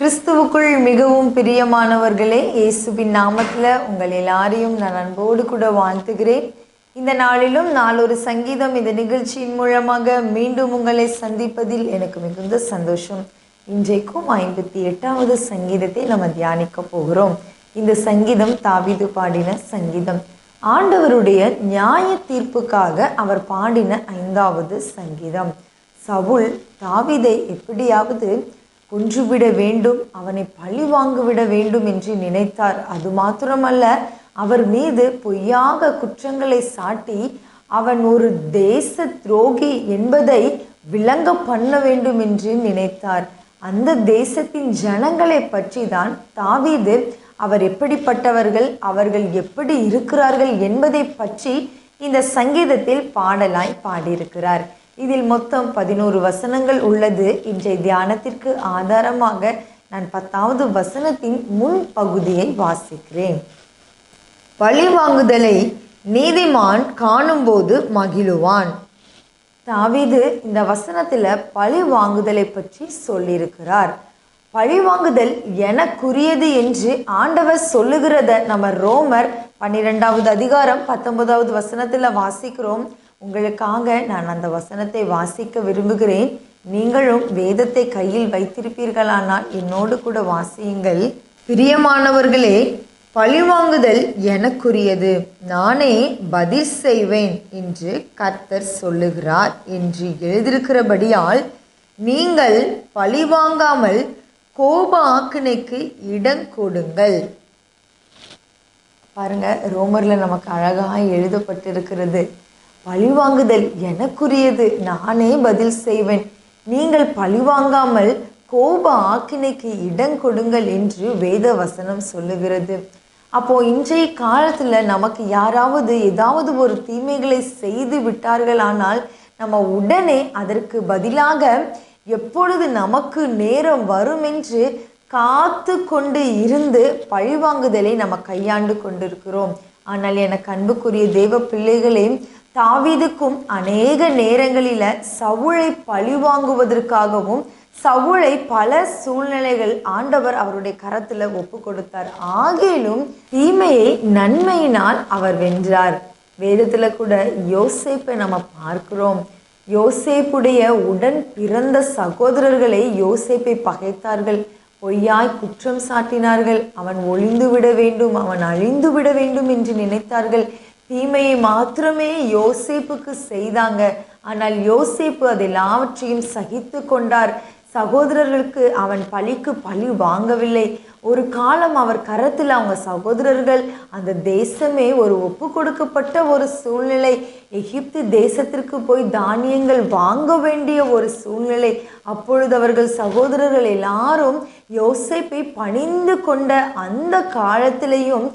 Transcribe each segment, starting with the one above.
கிறிஸ்துவுக்குள் மிகவும் பிரியமானவர்களே இயேசுவின் நாமத்தில் உங்கள் எல்லாரையும் நான் அன்போடு கூட வாழ்த்துகிறேன். இந்த நாளிலும் நாளொரு சங்கீதம் இந்த நிகழ்ச்சியின் மூலமாக மீண்டும் உங்களை சந்திப்பதில் எனக்கு மிகுந்த சந்தோஷம். இன்றைக்கும் ஐம்பத்தி எட்டாவது சங்கீதத்தை நம்ம தியானிக்க போகிறோம். இந்த சங்கீதம் தாவிது பாடின சங்கீதம். ஆண்டவருடைய நியாய தீர்ப்புக்காக அவர் பாடின ஐந்தாவது சங்கீதம். சவுல் தாவிதை எப்படியாவது கொன்றுவிட வேண்டும் அவனை பழி வாங்கிவிட வேண்டும் என்று நினைத்தார். அது மாத்திரமல்ல அவர் மீது பொய்யாக குற்றங்களை சாட்டி அவன் ஒரு தேச துரோகி என்பதை விளங்க பண்ண வேண்டும் என்று நினைத்தார். அந்த தேசத்தின் ஜனங்களை பற்றி தான் தாவீது அவர் எப்படிப்பட்டவர்கள் அவர்கள் எப்படி இருக்கிறார்கள் என்பதை பற்றி இந்த சங்கீதத்தில் பாடலாய் பாடியிருக்கிறார். இதில் மொத்தம் பதினோரு வசனங்கள் உள்ளது. இன்றைய தியானத்திற்கு ஆதாரமாக நான் பத்தாவது வசனத்தின் முன் பகுதியை வாசிக்கிறேன். பழி வாங்குதலை நீதிமான் காணும்போது மகிழுவான். தாவீது இந்த வசனத்தில் பழி வாங்குதலை பற்றி சொல்லியிருக்கிறார். பழி வாங்குதல் எனக்குரியது என்று ஆண்டவர் சொல்லுகிறத நம்ம ரோமர் பன்னிரெண்டாவது அதிகாரம் பத்தொன்பதாவது வசனத்தில் வாசிக்கிறோம். உங்களுக்காக நான் அந்த வசனத்தை வாசிக்க விரும்புகிறேன். நீங்களும் வேதத்தை கையில் வைத்திருப்பீர்களானால் என்னோடு கூட வாசியுங்கள். பிரியமானவர்களே பழிவாங்குதல் எனக்குரியது. நானே பதில் செய்வேன் என்று கர்த்தர் சொல்லுகிறார் என்று எழுதியிருக்கிறபடியால் நீங்கள் பழிவாங்காமல் கோப ஆக்கினைக்கு இடம் கொடுங்கள். பாருங்க ரோமரில் நமக்கு அழகாக எழுதப்பட்டிருக்கிறது. பழிவாங்குதல் எனக்குரியது. நானே பதில் செய்வேன். நீங்கள் பழிவாங்காமல் கோப ஆக்கினைக்கு இடம் கொடுங்கள் என்று வேத வசனம் சொல்லுகிறது. அப்போ இன்றைய காலத்தில் நமக்கு யாராவது ஏதாவது ஒரு தீமைகளை செய்து விட்டார்களானால் நம்ம உடனே அதற்கு பதிலாக எப்பொழுது நமக்கு நேரம் வரும் என்று காத்து கொண்டு இருந்து பழிவாங்குதலை நம்ம கையாண்டு கொண்டிருக்கிறோம். ஆனால் எனக்கு அன்புக்குரிய தேவ பிள்ளைகளே தாவீதுக்கும் அநேக நேரங்களில் சவுளை பழிவாங்குவதற்காகவும் சவுளை பல சூழ்நிலைகள் ஆண்டவர் அவருடைய கரத்தில் ஒப்பு கொடுத்தார் ஆகிலும் தீமையை நன்மையினால் அவர் வென்றார். வேதத்தில் கூட யோசேப்பை நம்ம பார்க்கிறோம். யோசேப்புடைய உடன் பிறந்த சகோதரர்களை யோசேப்பை பகைத்தார்கள். பொய்யாய் குற்றம் சாட்டினார்கள். அவன் ஒளிந்து விட வேண்டும் அவன் அழிந்து விட வேண்டும் என்று நினைத்தார்கள். தீமையை மாத்திரமே யோசேப்புக்கு செய்தாங்க. ஆனால் யோசேப்பு அது எல்லாவற்றையும் சகித்து கொண்டார். சகோதரர்களுக்கு அவன் பழிக்கு பழி வாங்கவில்லை. ஒரு காலம் அவர் கரத்தில் அவங்க சகோதரர்கள் அந்த தேசமே ஒரு ஒப்பு கொடுக்கப்பட்ட ஒரு சூழ்நிலை. எகிப்து தேசத்திற்கு போய் தானியங்கள் வாங்க வேண்டிய ஒரு சூழ்நிலை. அப்பொழுது அவர்கள் சகோதரர்கள் எல்லாரும் யோசைப்பை பணிந்து கொண்ட அந்த காலத்திலையும்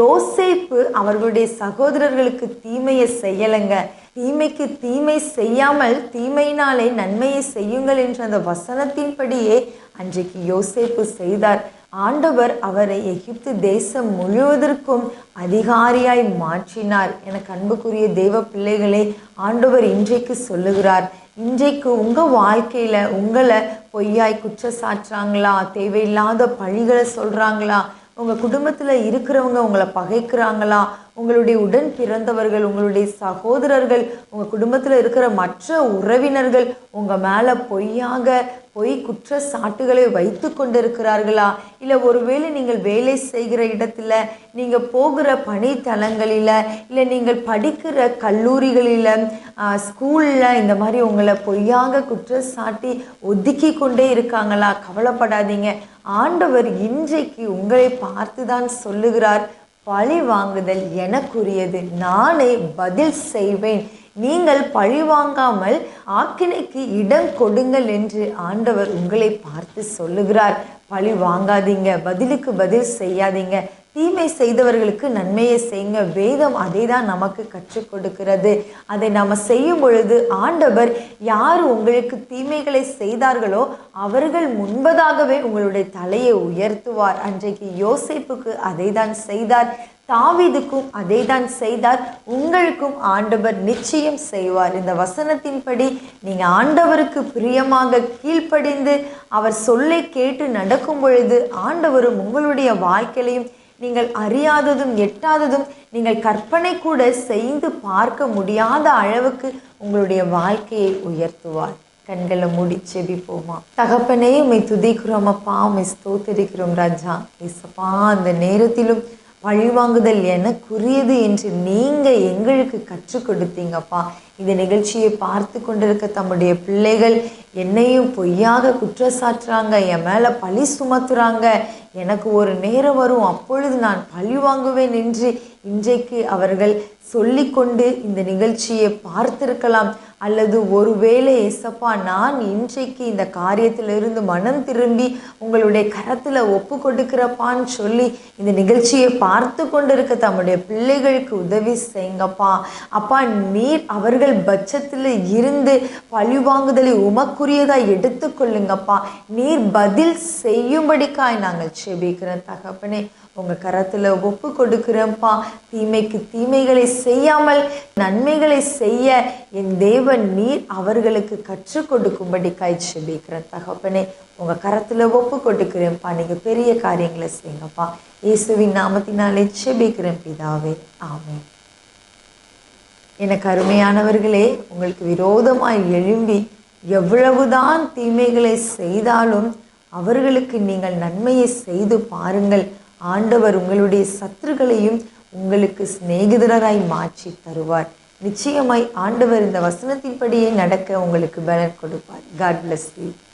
யோசேப்பு அவர்களுடைய சகோதரர்களுக்கு தீமையை செய்யலைங்க. தீமைக்கு தீமை செய்யாமல் தீமையினாலே நன்மையை செய்யுங்கள் என்ற அந்த வசனத்தின்படியே அன்றைக்கு யோசேப்பு செய்தார். ஆண்டவர் அவரை எகிப்து தேசம் முழுவதற்கும் அதிகாரியாய் மாற்றினார் என அன்புக்குரிய தெய்வ பிள்ளைகளே ஆண்டவர் இன்றைக்கு சொல்லுகிறார். இன்றைக்கு உங்கள் வாழ்க்கையில் உங்களை பொய்யாய் குற்றச்சாட்டுறாங்களா? தேவையில்லாத பழிகளை சொல்கிறாங்களா உங்கள் குடும்பத்தில் இருக்கிறவங்க உங்களை பகைக்கிறாங்களா? உங்களுடைய உடன் பிறந்தவர்கள் உங்களுடைய சகோதரர்கள் உங்கள் குடும்பத்தில் இருக்கிற மற்ற உறவினர்கள் உங்கள் மேலே பொய்யாக பொய் குற்ற சாட்டுகளை வைத்து கொண்டிருக்கிறார்களா? இல்லை ஒருவேளை நீங்கள் வேலை செய்கிற இடத்துல நீங்கள் போகிற பணித்தலங்களில் இல்லை நீங்கள் படிக்கிற கல்லூரிகளில் ஸ்கூலில் இந்த மாதிரி உங்களை பொய்யாக குற்றச்சாட்டி ஒதுக்கி கொண்டே இருக்காங்களா? கவலைப்படாதீங்க. ஆண்டவர் இன்றைக்கு உங்களை பார்த்து தான் சொல்லுகிறார். பழி வாங்குதல் எனக்குரியது. நானே பதில் செய்வேன். நீங்கள் பழி வாங்காமல் ஆக்கினைக்கு இடம் கொடுங்கள் என்று ஆண்டவர் உங்களை பார்த்து சொல்லுகிறார். பழி வாங்காதீங்க. பதிலுக்கு பதில் செய்யாதீங்க. தீமை செய்தவர்களுக்கு நன்மையை செய்யுங்க வேதம் அதை தான் நமக்கு கற்றுக் கொடுக்கிறது. அதை நாம் செய்யும் பொழுது ஆண்டவர் யார் உங்களுக்கு தீமைகளை செய்தார்களோ அவர்கள் முன்பதாகவே உங்களுடைய தலையை உயர்த்துவார். அன்றைக்கு யோசிப்புக்கு அதை தான் செய்தார். தாவிதுக்கும் அதை தான் செய்தார். உங்களுக்கும் ஆண்டவர் நிச்சயம் செய்வார். இந்த வசனத்தின்படி நீங்கள் ஆண்டவருக்கு பிரியமாக கீழ்ப்படிந்து அவர் சொல்லை கேட்டு நடக்கும் பொழுது ஆண்டவரும் உங்களுடைய வாழ்க்கையிலையும் நீங்கள் அறியாததும் எட்டாததும் நீங்கள் கற்பனை கூட செய்து பார்க்க முடியாத அளவுக்கு உங்களுடைய வாழ்க்கையை உயர்த்துவார். கண்களை மூடி செபிப்போமா? தகப்பனே உமை துதிக்கிறோம் அப்பா. உம்மை ஸ்தோத்தரிக்கிறோம் ராஜா. இசப்பா அந்த நேரத்திலும் பழிவாங்குதல் எனக்குரியது என்று நீங்கள் எங்களுக்கு கற்றுக் கொடுத்தீங்கப்பா. இந்த நிகழ்ச்சியை பார்த்து கொண்டிருக்க தம்முடைய பிள்ளைகள் என்னையும் பொய்யாக குற்றச்சாட்டுறாங்க என் மேலே பழி சுமத்துறாங்க. எனக்கு ஒரு நேரம் வரும் அப்பொழுது நான் பழி வாங்குவேன் என்று இன்றைக்கு அவர்கள் சொல்லிக்கொண்டு இந்த நிகழ்ச்சியை பார்த்திருக்கலாம். அல்லது ஒருவேளை எசப்பா நான் இன்றைக்கு இந்த காரியத்திலிருந்து மனம் திரும்பி உங்களுடைய கரத்தில் ஒப்பு கொடுக்கிறப்பான்னு சொல்லி இந்த நிகழ்ச்சியை பார்த்து கொண்டிருக்க தம்முடைய பிள்ளைகளுக்கு உதவி செய்யுங்கப்பா. அப்பா நீர் அவர்கள் பட்சத்தில் இருந்து பழிவாங்குதலை உமக்குரியதாக எடுத்துக்கொள்ளுங்கப்பா. நீர் பதில் செய்யும்படிக்காய் நாங்கள் செபிக்கிறோம் தகப்பனே. உங்கள் கரத்தில் ஒப்பு கொடுக்குறேன்ப்பா. தீமைக்கு தீமைகளை செய்யாமல் நன்மைகளை செய்ய என் தேவன் நீர் அவர்களுக்கு கற்றுக் கொடுக்கும்படி கை செபிக்கிறேன் தகப்பனே உங்கள் கரத்தில் ஒப்பு கொடுக்குறேன்ப்பா. நீங்கள் பெரிய காரியங்களை செய்யுங்கப்பா. இயேசுவின் நாமத்தினாலே செபிக்கிறேன் பிதாவே. ஆமே எனக்கு அருமையானவர்களே உங்களுக்கு விரோதமாய் எழும்பி எவ்வளவுதான் தீமைகளை செய்தாலும் அவர்களுக்கு நீங்கள் நன்மையை செய்து பாருங்கள். ஆண்டவர் உங்களுடைய சத்துருக்களையும் உங்களுக்கு சிநேகிதராய் மாற்றி தருவார். நிச்சயமாய் ஆண்டவர் இந்த வசனத்தின்படியே நடக்க உங்களுக்கு பலன் கொடுப்பார். God bless you